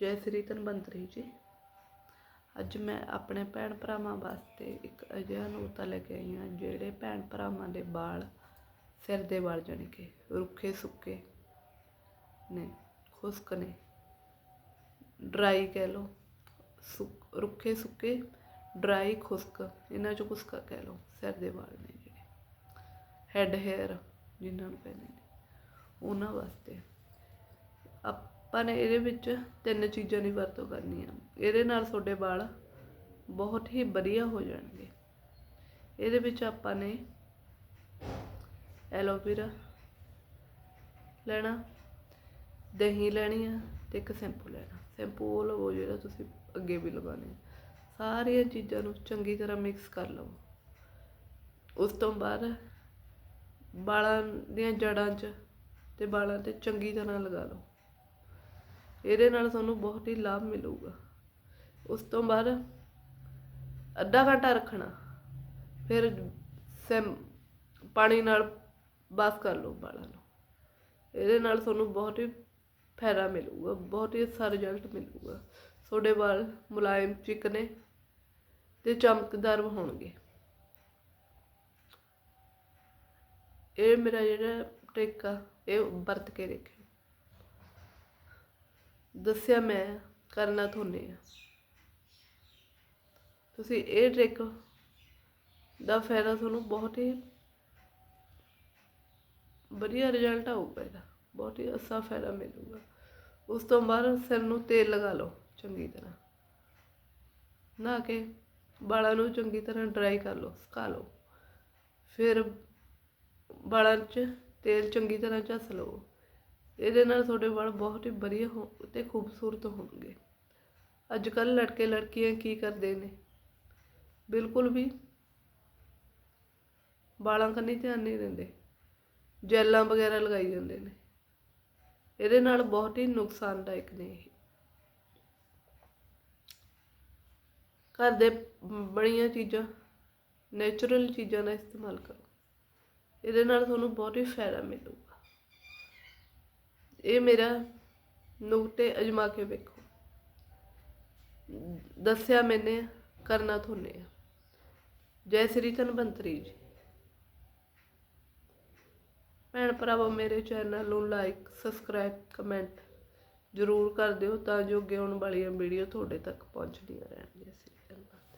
ਜੈ ਸ੍ਰੀ ਧਨਵੰਤਰੀ ਜੀ। ਅੱਜ ਮੈਂ ਆਪਣੇ ਭੈਣ ਭਰਾਵਾਂ ਵਾਸਤੇ ਇੱਕ ਅਜਿਹਾ ਨੋਤਾ ਲੈ ਕੇ ਆਈ ਹਾਂ, ਜਿਹੜੇ ਭੈਣ ਭਰਾਵਾਂ ਦੇ ਵਾਲ ਸਿਰ ਦੇ ਵਾਲ ਜਾਣੀ ਕਿ ਰੁੱਖੇ ਸੁੱਕੇ ਨੇ, ਖੁਸ਼ਕ ਨੇ, ਡਰਾਈ ਕਹਿ ਲਓ, ਸੁੱਕ, ਰੁੱਖੇ ਸੁੱਕੇ, ਡਰਾਈ ਖੁਸ਼ਕ, ਇਹਨਾਂ ਚੋਂ ਕੁਸਕਾ ਕਹਿ ਲਓ, ਸਿਰ ਦੇ ਵਾਲ ਨੇ ਜਿਹੜੇ। ਹੈਡ ਹੇਅਰ ਜਿਨ੍ਹਾਂ ਨੂੰ ਕਹਿੰਦੇ ਨੇ, ਉਹਨਾਂ ਵਾਸਤੇ ਆਪਾਂ ਨੇ ਇਹਦੇ ਵਿੱਚ ਤਿੰਨ ਚੀਜ਼ਾਂ ਦੀ ਵਰਤੋਂ ਕਰਨੀ ਆ। ਇਹਦੇ ਨਾਲ ਤੁਹਾਡੇ ਵਾਲ ਬਹੁਤ ਹੀ ਵਧੀਆ ਹੋ ਜਾਣਗੇ। ਇਹਦੇ ਵਿੱਚ ਆਪਾਂ ਨੇ ਐਲੋਵੇਰਾ ਲੈਣਾ, ਦਹੀਂ ਲੈਣੀ ਆ ਤੇ ਇੱਕ ਸ਼ੈਂਪੂ ਲੈਣਾ। ਸ਼ੈਂਪੂ ਉਹ ਲਵੋ ਜਿਹੜਾ ਤੁਸੀਂ ਅੱਗੇ ਵੀ ਲਗਾਉਣੇ ਆ। ਸਾਰੀਆਂ ਚੀਜ਼ਾਂ ਨੂੰ ਚੰਗੀ ਤਰ੍ਹਾਂ ਮਿਕਸ ਕਰ ਲਵੋ। ਉਸ ਤੋਂ ਬਾਅਦ ਵਾਲਾਂ ਦੀਆਂ ਜੜਾਂ 'ਚ ਤੇ ਵਾਲਾਂ ਤੇ ਚੰਗੀ ਤਰ੍ਹਾਂ ਲਗਾ ਲਓ। ਇਹਦੇ ਨਾਲ ਤੁਹਾਨੂੰ ਬਹੁਤ ਹੀ ਲਾਭ ਮਿਲੂਗਾ। ਉਸ ਤੋਂ ਬਾਅਦ ਅੱਧਾ ਘੰਟਾ ਰੱਖਣਾ, ਫਿਰ ਸੈਮ ਪਾਣੀ ਨਾਲ ਬਾਥ ਕਰ ਲਓ ਵਾਲਾਂ ਨੂੰ। ਇਹਦੇ ਨਾਲ ਤੁਹਾਨੂੰ ਬਹੁਤ ਹੀ ਫਾਇਦਾ ਮਿਲੂਗਾ, ਬਹੁਤ ਹੀ ਅੱਛਾ ਰਿਜ਼ਲਟ ਮਿਲੂਗਾ। ਤੁਹਾਡੇ ਵਾਲ ਮੁਲਾਇਮ, ਚਿਕਨੇ ਤੇ ਚਮਕਦਾਰ ਹੋਣਗੇ। ਇਹ ਮੇਰਾ ਜਿਹੜਾ ਟ੍ਰਿਕ ਆ, ਇਹ ਵਰਤ ਕੇ ਦੇਖਿਓ। ਦੱਸਿਆ ਮੈਂ ਕਰਨਾ ਤੁਹਾਨੂੰ ਆ। ਤੁਸੀਂ ਇਹ ਟ੍ਰਿਕ ਦਾ ਫਾਇਦਾ ਤੁਹਾਨੂੰ ਬਹੁਤ ਹੀ ਵਧੀਆ ਰਿਜ਼ਲਟ ਆਊਗਾ ਇਹਦਾ। ਬਹੁਤ ਹੀ ਅੱਛਾ ਫਾਇਦਾ ਮਿਲੂਗਾ। ਉਸ ਤੋਂ ਬਾਅਦ ਸਿਰ ਨੂੰ ਤੇਲ ਲਗਾ ਲਓ ਚੰਗੀ ਤਰ੍ਹਾਂ। ਨਹਾ ਕੇ ਵਾਲਾਂ ਨੂੰ ਚੰਗੀ ਤਰ੍ਹਾਂ ਡਰਾਈ ਕਰ ਲਓ, ਸੁਕਾ ਲਓ। ਫਿਰ ਵਾਲਾਂ 'ਚ ਤੇਲ ਚੰਗੀ ਤਰ੍ਹਾਂ ਝੱਸ ਲਓ ਇਹਦੇ ਨਾਲ ਤੁਹਾਡੇ ਵਾਲ ਬਹੁਤ ਹੀ ਵਧੀਆ ਹੋ ਤੇ ਖੂਬਸੂਰਤ ਹੋਣਗੇ। ਅੱਜ ਕੱਲ ਲੜਕੇ ਲੜਕੀਆਂ ਕੀ ਕਰਦੇ ਨੇ? ਬਿਲਕੁਲ ਵੀ ਵਾਲਾਂ ਕੰਨੀ ਧਿਆਨ ਨਹੀਂ ਦਿੰਦੇ। ਜੈਲਾਂ ਵਗੈਰਾ ਲਗਾਈ ਜਾਂਦੇ ਨੇ। ਇਹਦੇ ਨਾਲ ਬਹੁਤ ਹੀ ਨੁਕਸਾਨਦਾਇਕ ਨੇ ਇਹ। ਘਰ ਦੇ ਬਣੀਆਂ ਚੀਜ਼ਾਂ ਨੇਚਰਲ ਚੀਜ਼ਾਂ ਦਾ ਇਸਤੇਮਾਲ ਕਰੋ। ਇਹਦੇ ਨਾਲ ਤੁਹਾਨੂੰ ਬਹੁਤ ਹੀ ਫਾਇਦਾ ਮਿਲੂਗਾ ਇਹ ਮੇਰਾ ਨੁਕਤੇ ਅਜਮਾ ਕੇ ਵੇਖੋ। ਦੱਸਿਆ ਮੈਨੇ, ਕਰਨਾ ਥੋਨੇ ਆ। ਜੈ ਸ੍ਰੀ ਧਨਵੰਤਰੀ ਜੀ। ਭੈਣ ਭਰਾਵੋ, ਮੇਰੇ ਚੈਨਲ ਨੂੰ ਲਾਈਕ ਸਬਸਕ੍ਰਾਈਬ ਕਮੈਂਟ ਜ਼ਰੂਰ ਕਰ ਦਿਓ ਤਾਂ ਜੋ ਅੱਗੇ ਆਉਣ ਵਾਲੀਆਂ ਵੀਡੀਓ ਤੁਹਾਡੇ ਤੱਕ ਪਹੁੰਚਦੀਆਂ ਰਹਿਣ। ਜੈ ਸ੍ਰੀ ਧੰਨਵਾਦ।